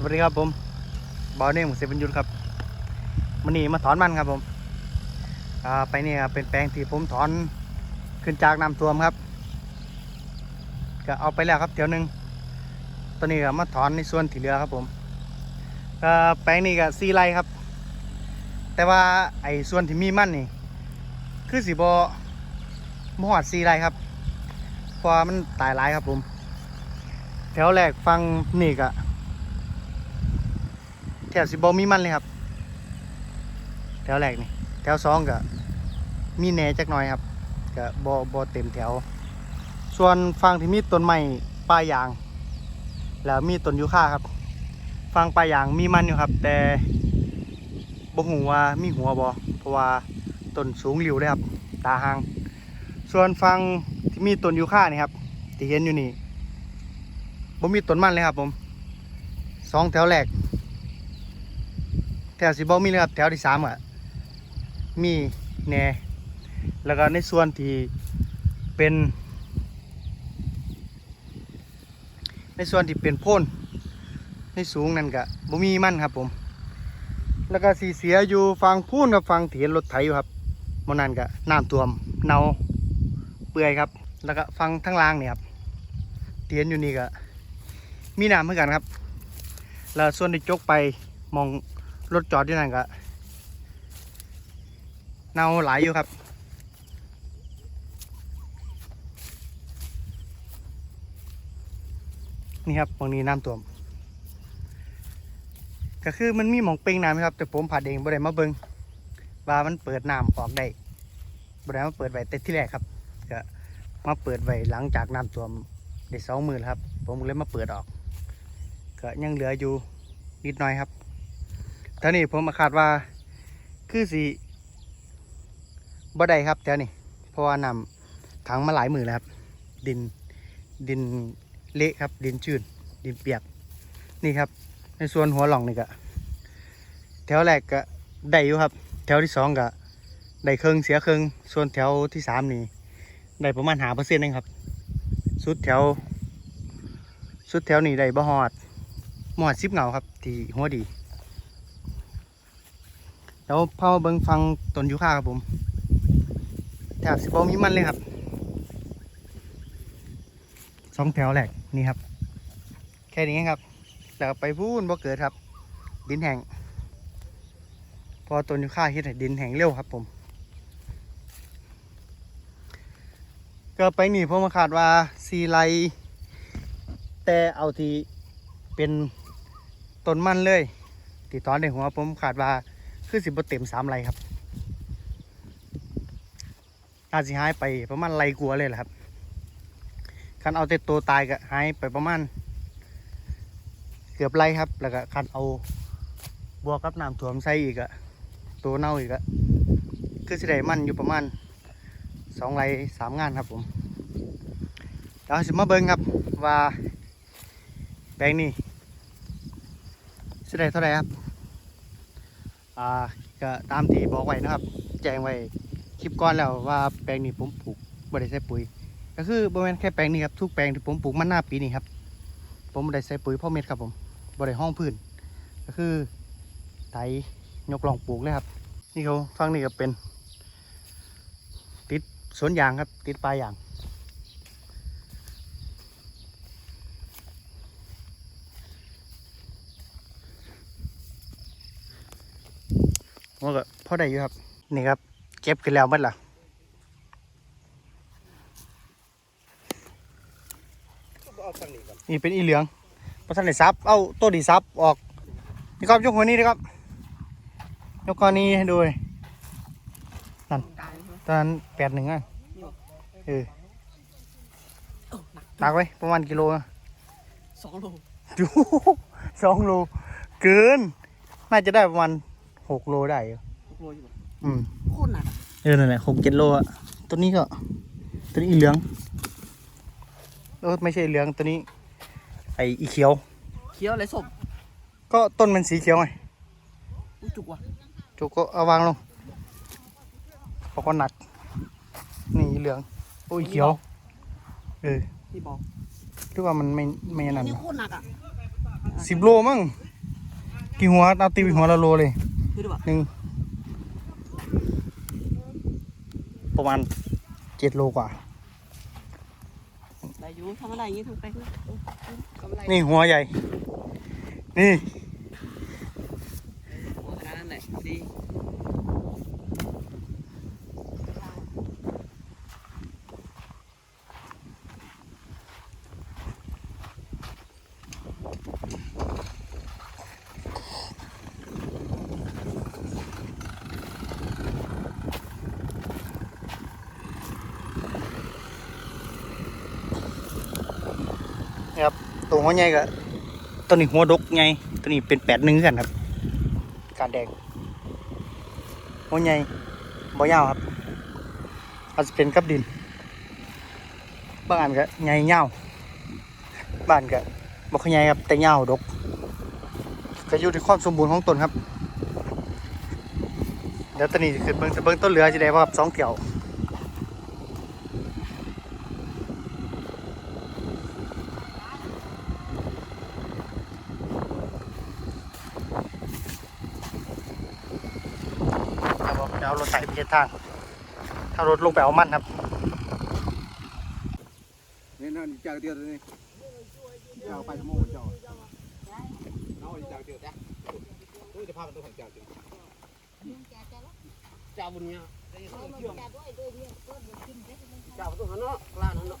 สวัสดีครับผมบอลเน่งเซเป็นยุทธครับมันนี่มาถอนมันครับผมไปนี่ครับเป็นแปลงที่ผมถอนขึ้นจากน้ำท่วมครับ ก็เอาไปแล้วครับเดี๋ยวหนึงตอนนี้ก็มาถอนในส่วนที่เหลือครับผมก็แปลงนี้ก็ซีไรครับ แต่ว่าไอ้ส่วนที่มีมันนี่ คือสีบอมหอดซีไรครับเพราะมันตายหลายครับผม แถวแรกฟังนี่ก็ แถวสิบมีมันเลยครับ แถวแรกนี่แถวสองก็มีแหน่จักหน่อยครับก็บอบอเต็มแถว ส่วนฟังที่มีต้นไม้ปลายยาง แล้วมีต้นยูคาครับ ฟังปลายยางมีมันอยู่ครับ แต่บ่หูว่ามีหัวบอเพราะว่าต้นสูงหลิวเลยครับ ตาหาง ส่วนฟังที่มีต้นยูคานี่ครับที่เห็นอยู่นี่บ่มีต้นมันเลยครับผมสองแถวแรก แถวสิบอมีเลยครับแถวที่สามอะมีแหน่แล้วก็ในส่วนที่เป็น ในส่วนที่เป็นโพ่นในสูงนั่นก็บ่มีมันครับผม แล้วก็สีเสียอยู่ฟังพูนกับฟังเถียนรถไถอยู่ครับมันนั่นก็น้ำท่วมเนาเปื่อยครับ แล้วก็ฟังทั้งล่างเนี่ยครับเถียนอยู่นี่ก็มีน้ำเหมือนกันครับ แล้วส่วนที่จกไปมอง รถจอดที่นั่นก็เน่าหลายอยู่ครับ นี่ครับตรงนี้น้ำท่วม ก็คือมันมีหมองเป่งน้ำครับ แต่ผมผัดเองบ่ได้มาเบิงว่ามันเปิดน้ำออกได้บ่ได้มาเปิดไว้แต่ที่แรกครับก็มาเปิดไว้หลังจากน้ำท่วมได้สองมือแล้วครับ ผมเลยมาเปิดออก ก็ยังเหลืออยู่นิดหน่อยครับ แถวนี้ผมคาดว่า คือสีบ่ได้ครับแถวนี้เพราะว่านำถังมาหลายมือแล้วครับ ดินดินเละครับ ดินชื้นดินเปียกนี่ครับ ในส่วนหัวหล่องนี่ก็แถวแรกก็ได้อยู่ครับ แถวที่สองก็ได้ครึ่งเสียครึ่งส่วนแถวที่สามนี่ได้ประมาณหาเปอร์เซ็นต์เองครับ สุดแถว สุดแถวนี่ได้บ่ฮอดบ่ฮอดสิบเหงาครับ ที่หัวดี แล้วพามาเบิ้งฟังต้นยูคาครับผมแถบสิบมีมันเลยครับสองแถวแหลกนี่ครับ แค่นี้ครับแล้วไปพูนบ่เกิดครับ ดินแห้งพอต้นยูคาเฮ็ดให้ดินแห้งเร็วครับผมก็ไปหนี่ผมมาคาดว่าซีไลแต่เอาที่เป็นต้นมันเลยที่ตอนในหัวผมคาดว่า คือสิบเต็มสามไรครับอาจสิหายไปประมาณไรกลัวเลยแหละครับคันเอาแต่ตัวตายก็หายไปประมาณ เกือบไรครับ แล้วก็คันเอาบวกกับน้ำท่วมใส่อีกอะตัวเน่าอีกอะคือสิได้มันอยู่ประมาณสองไรสามงานครับผมเดี๋ยวสิมาเบิ้งครับว่าแปลงนี้สิได้เท่าไหรครับ อ่าก็ตามที่บอกไว้นะครับ แจ้งไว้คลิปก่อนแล้วว่าแปลงนี้ผมปลูกบ่ได้ใส่ปุ๋ย ก็คือบริเวณแค่แปลงนี้ครับทุกแปลงที่ผมปลูกมันหน้าปีนี้ครับ ผมบ่ได้ใส่ปุ๋ยพ่อเม็ดครับผมบ่ได้ห้องพื้น ก็คือไถยกลองปลูกเลยครับ นี่เขาฟังนี่ก็เป็น ติดสวนยางครับ ติดปลายยาง มันก็พอได้อยู่ครับ นี่ครับ เก็บขึ้นแล้วหมัดละนี่เป็นอีเหลืองพอท่านได้ซับ เอาตัวดีซับออก นี่ครับยกหัวนี้นะครับ ยกก้อนนี้ให้ดูเลยนั่นตอนนั้นแปดหนึ่งอะเออหนักไว้ประมาณกิโลนะสองโลดูสองโล เกิน น่าจะได้ประมาณ หกโลได้อยู่หกโลอยู่ปะอืมโคตรหนักอะเออนั่นแหละหกเจ็ดโลอะตัวนี้ก็ ตัวนี้อีเหลืองเออไม่ใช่เหลืองตัวนี้ ไออีเขียว เคี้ยวอะไรส้มก็ต้นมันสีเขียวไงอู้จุกว่ะจุกก็เอาวางลงเขาก็หนัก นี่อีเหลืองโอ้ยเขียว เออนี่บอกหรือว่ามันไม่ไม่นั่นนี่โคตรหนักอะสิบโลมั้งกี่หัวเอาตีไปหัวละโลเลยคือได้ปะ หนึ่งประมาณเจ็ดโลกว่าได้อยู่ทำอะไรอย่างงี้ถูกไปคือกำไรนี่หัวใหญ่ นี่หัวขนาดนั้นแหละดี ตัวหัวใหญ่กับตัวนี้หัวดกใหญ่ตัวนี้เป็นแปดหนึ่งกันครับ การแดงหัวใหญ่บ่ยาวครับอาจจะเป็นกับดินบางอันก็ใหญ่ยาวบ้านก็บ่ค่อยใหญ่ครับแต่ยาวดกก็อยู่ที่ความสมบูรณ์ของต้นครับเดี๋ยวตอนนี้คือเบิ่งจะเบิ่งต้นเหลือจะได้ว่าครับสองเกี่ยว ครับผมเดี๋ยวเอารถไถไปเช็ด ทางถ้ารถลงไปเอามันครับนี่นั่นจากเดียวนี่เจ้าไปชั่วโมงเจ้าเอาจากเดียวจ้ะตู้จะพาไปตู้ของเจ้าจ้ะเจ้าบุญเนี่ยจ้าตัวหันเนาะกลางเนาะ